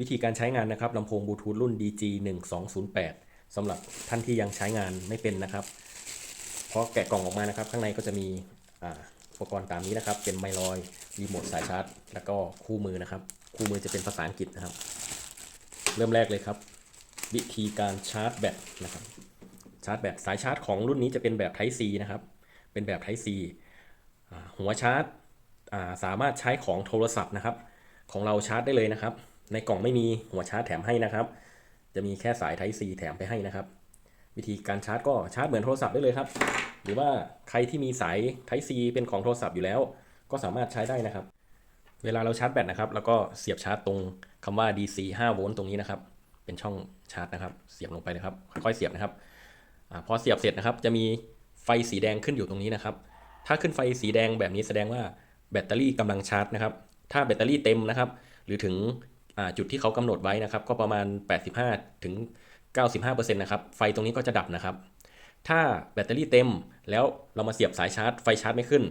วิธีการใช้งานนะครับลำโพงบลูทูธรุ่น DG 1208 สำหรับท่านที่ยังใช้งานไม่เป็นนะครับเพราะแกะกล่องออกมานะครับ ข้างในก็จะมีอ่าอุปกรณ์ตามนี้นะครับ เป็นไมลอยรีโมทสายชาร์จ แล้วก็คู่มือนะครับ คู่มือจะเป็นภาษาอังกฤษนะครับ เริ่มแรกเลยครับ วิธีการชาร์จแบตนะครับ ชาร์จแบตสายชาร์จของรุ่นนี้จะเป็นแบบ Type C นะครับ เป็นแบบ Type C หัวชาร์จสามารถใช้ของโทรศัพท์นะครับ ของเราชาร์จได้เลยนะครับ ในกล่องไม่มีหัวชาร์จแถมให้นะครับ จะมีแค่สาย Type C แถมไปให้นะครับ วิธีการชาร์จก็ชาร์จเหมือนโทรศัพท์ได้เลยครับ หรือว่าใครที่มีสาย Type C เป็นของโทรศัพท์อยู่แล้ว ก็สามารถใช้ได้นะครับ เวลาเราชาร์จแบตนะครับ แล้วก็เสียบชาร์จตรงคำว่า DC 5โวลต์ตรงนี้นะครับ เป็นช่องชาร์จนะครับ เสียบลงไปเลยครับ ค่อยๆเสียบนะครับอาพอเสียบเสร็จนะครับ จะมีไฟสีแดงขึ้นอยู่ตรงนี้นะครับ ถ้าขึ้นไฟสีแดงแบบนี้แสดงว่าแบตเตอรี่กำลังชาร์จนะครับ ถ้าแบตเตอรี่เต็มนะครับ หรือถึง จุดที่เขากำหนดไว้นะครับ ก็ประมาณ 85ถึง95%นะครับ ไฟตรงนี้ก็จะดับนะครับ ถ้าแบตเตอรี่เต็มแล้วเรามาเสียบสายชาร์จ ไฟชาร์จไม่ขึ้น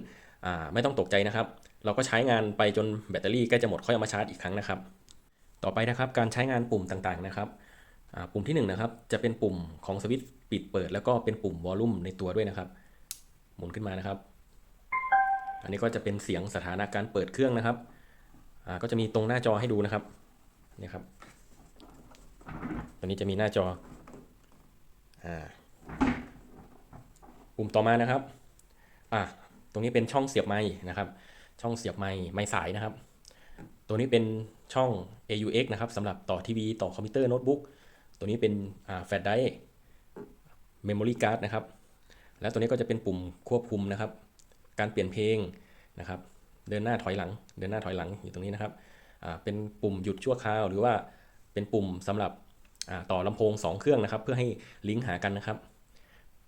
ไม่ต้องตกใจนะครับ เราก็ใช้งานไปจนแบตเตอรี่ใกล้จะหมดค่อยเอามาชาร์จอีกครั้งนะครับ ต่อไปนะครับการใช้งานปุ่มต่างๆนะครับ ปุ่มที่1นงนะครับจะเป็นปุ่มของสวิตช์ปิดเปิด แล้วก็เป็นปุ่มวอลลุ่มในตัวด้วยนะครับ หมุนขึ้นมานะครับ อันนี้ก็จะเป็นเสียงสถานะการเปิดเครื่องนะครับก็จะมีตรงหน้าจอให้ดูนะครับ นี่ครับตอนนี้จะมีหน้าจออ่าปุ่มต่อมานะครับอ่าตรงนี้เป็นช่องเสียบไม้นะครับ ช่องเสียบไม้ไม้สายนะครับ ตัวนี้เป็นช่อง AUX นะครับสำหรับต่อทีวีต่อคอมพิวเตอร์โน้ตบุ๊กตัวนี้เป็นแฟลชไดร์เมมโมรี่การ์ดนะครับ แล้วตัวนี้ก็จะเป็นปุ่มควบคุมนะครับ การเปลี่ยนเพลงนะครับ เดินหน้าถอยหลัง เดินหน้าถอยหลังอยู่ตรงนี้นะครับ เป็นปุ่มหยุดชั่วคราว หรือว่าเป็นปุ่มสำหรับต่อลำโพง 2 เครื่องนะครับ เพื่อให้ลิงก์หากันนะครับ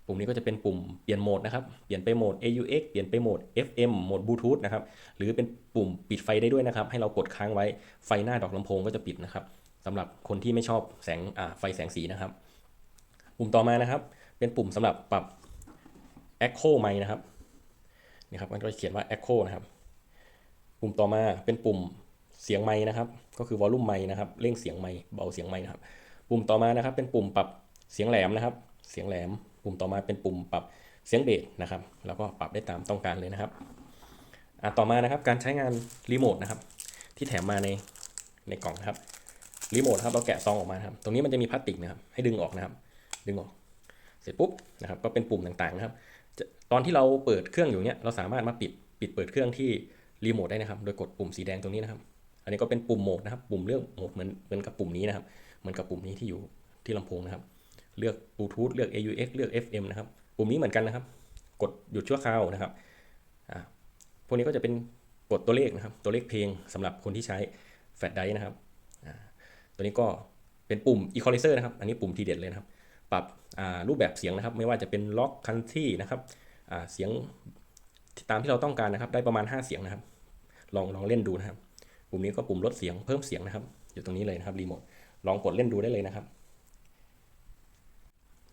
ปุ่มนี้ก็จะเป็นปุ่มเปลี่ยนโหมดนะครับ เปลี่ยนไปโหมด AUX เปลี่ยนไปโหมด FM โหมดบลูทูธนะครับ หรือเป็นปุ่มปิดไฟได้ด้วยนะครับ ให้เรากดค้างไว้ ไฟหน้าดอกลำโพงก็จะปิดนะครับสำหรับคนที่ไม่ชอบแสงไฟแสงสีนะครับ ปุ่มต่อมานะครับ เป็นปุ่มสำหรับปรับ Echo ไมค์นะครับนี่ครับมันก็จะเขียนว่า Echo นะครับ ปุ่มต่อมาเป็นปุ่ม เสียงไมค์นะครับ ก็คือ volume ไมค์นะครับเร่งเสียงไมค์เบาเสียงไมค์นะครับ ปุ่มต่อมานะครับ เป็นปุ่มปรับเสียงแหลมนะครับ เสียงแหลม ปุ่มต่อมาเป็นปุ่มปรับเสียงเบสนะครับ แล้วก็ปรับได้ตามต้องการเลยนะครับอะต่อมานะครับการใช้งานรีโมทนะครับที่แถมมาในในกล่องนะครับรีโมทครับเราแกะซองออกมาครับตรงนี้มันจะมีพลาสติกนะครับให้ดึงออกนะครับ ดึงออก เสร็จปุ๊บนะครับก็เป็นปุ่มต่างๆนะครับตอนที่เราเปิดเครื่องอยู่เนี้ยเราสามารถมาปิดปิดเปิดเครื่องที่รีโมทได้นะครับ โดยกดปุ่มสีแดงตรงนี้นะครับ อันนี้ก็เป็นปุ่มโหมดนะครับ ปุ่มเลือกโหมดเหมือนเหมือนกับปุ่มนี้นะครับ เหมือนกับปุ่มนี้ที่อยู่ที่ลำโพงนะครับ เลือกบลูทูธเลือก AUX เลือก FM นะครับ ปุ่มนี้เหมือนกันนะครับ กดหยุดชั่วคราวนะครับ อ่า พวกนี้ก็จะเป็นกดตัวเลขนะครับ ตัวเลขเพลงสำหรับคนที่ใช้แฟลชไดร์นะครับ อ่า ตัวนี้ก็เป็นปุ่ม Equalizer นะครับ อันนี้ปุ่มทีเด็ดเลยนะครับ ปรับอ่ารูปแบบเสียงนะครับ ไม่ว่าจะเป็นล็อกคันที่นะครับอ่าเสียงตามที่เราต้องการนะครับ ได้ประมาณ 5 เสียงนะครับ ลองลองเล่นดูนะครับ ปุ่มนี้ก็ปุ่มลดเสียงเพิ่มเสียงนะครับ อยู่ตรงนี้เลยนะครับรีโมทลองกดเล่นดูได้เลยนะครับ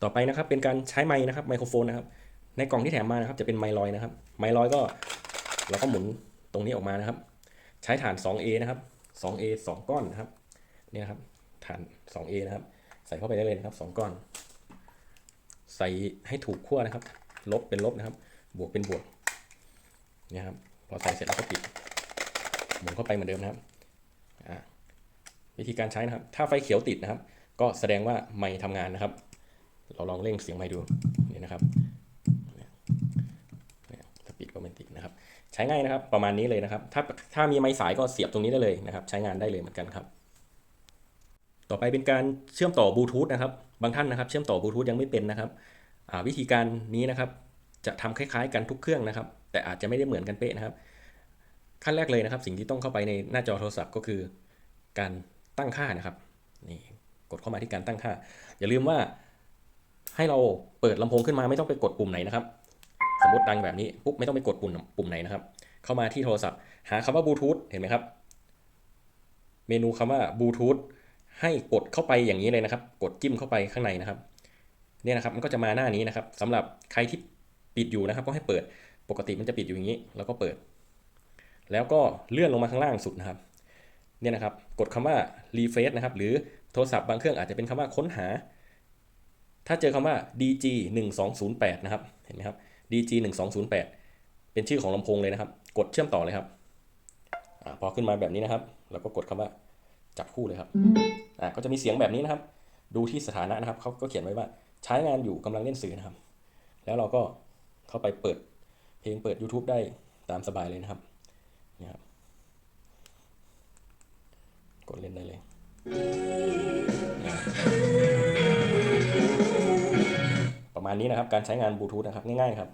ต่อไปนะครับเป็นการใช้ไมค์นะครับไมโครโฟนนะครับ ในกล่องที่แถมมานะครับ จะเป็นไมลอยนะครับ ไมลอยก็เราก็หมุนตรงนี้ออกมานะครับ ใช้ฐาน 2A นะครับ 2A 2 ก้อนนะครับเนี่ยครับฐาน 2A นะครับ ใส่เข้าไปได้เลยนะครับ 2 ก้อน ใส่ให้ถูกขั้วนะครับ ลบเป็นลบนะครับ บวกเป็นบวกเนี่ยครับพอใส่เสร็จแล้วก็ปิด มุนเข้าไปเหมือนเดิมนะครับวิธีการใช้นะครับ ถ้าไฟเขียวติดนะครับ ก็แสดงว่าไมค์ทำงานนะครับ เราลองเร่งเสียงไมค์ดูนี่นะครับเนี่ยเนี่ยสปีดก็ไม่ติดนะครับ ใช้ง่ายนะครับ ประมาณนี้เลยนะครับ ถ้าถ้ามีไม้สายก็เสียบตรงนี้ได้เลยนะครับ ใช้งานได้เลยเหมือนกันครับต่อไปเป็นการเชื่อมต่อบลูทูธนะครับ บางท่านนะครับ เชื่อมต่อบลูทูธยังไม่เป็นนะครับวิธีการนี้นะครับ จะทำคล้ายๆ กันทุกเครื่องนะครับ แต่อาจจะไม่ได้เหมือนกันเป๊ะนะครับ ขั้นแรกเลยนะครับ สิ่งที่ต้องเข้าไปในหน้าจอโทรศัพท์ก็คือ การตั้งค่านะครับนี่กดเข้ามาที่การตั้งค่า อย่าลืมว่าให้เราเปิดลำโพงขึ้นมาไม่ต้องไปกดปุ่มไหนนะครับ สมมติดังแบบนี้ปุ๊บไม่ต้องไปกดปุ่มปุ่มไหนนะครับ เข้ามาที่โทรศัพท์ หาคำว่าบลูทูธเห็นไหมครับ เมนูคำว่าบลูทูธให้กดเข้าไปอย่างนี้เลยนะครับ กดจิ้มเข้าไปข้างในนะครับเนี่ยนะครับมันก็จะมาหน้านี้นะครับสำหรับใครที่ปิดอยู่นะครับ ก็ให้เปิดปกติมันจะปิดอยู่อย่างนี้ แล้วก็เปิด แล้วก็เลื่อนลงมาข้างล่างสุดนะครับเนี่ยนะครับกดคำว่า refresh นะครับหรือโทรศัพท์บางเครื่องอาจจะเป็นคำว่าค้นหา ถ้าเจอคำว่า DG 1208นะครับเห็นไหมครับ DG 1208เป็นชื่อของลำโพงเลยนะครับ กดเชื่อมต่อเลยครับอพอขึ้นมาแบบนี้นะครับเราก็กดคำว่าจับคู่เลยครับก็จะมีเสียงแบบนี้นะครับ ดูที่สถานะนะครับเขาก็เขียนไว้ว่าใช้งานอยู่กำลังเล่นสื่อนะครับ แล้วเราก็เข้าไปเปิดเพลงเปิด YouTube ได้ตามสบายเลยนะครับ นะครับกดเล่นได้เลยประมาณนี้นะครับ การใช้งานบลูทูธนะครับ ง่ายๆครับ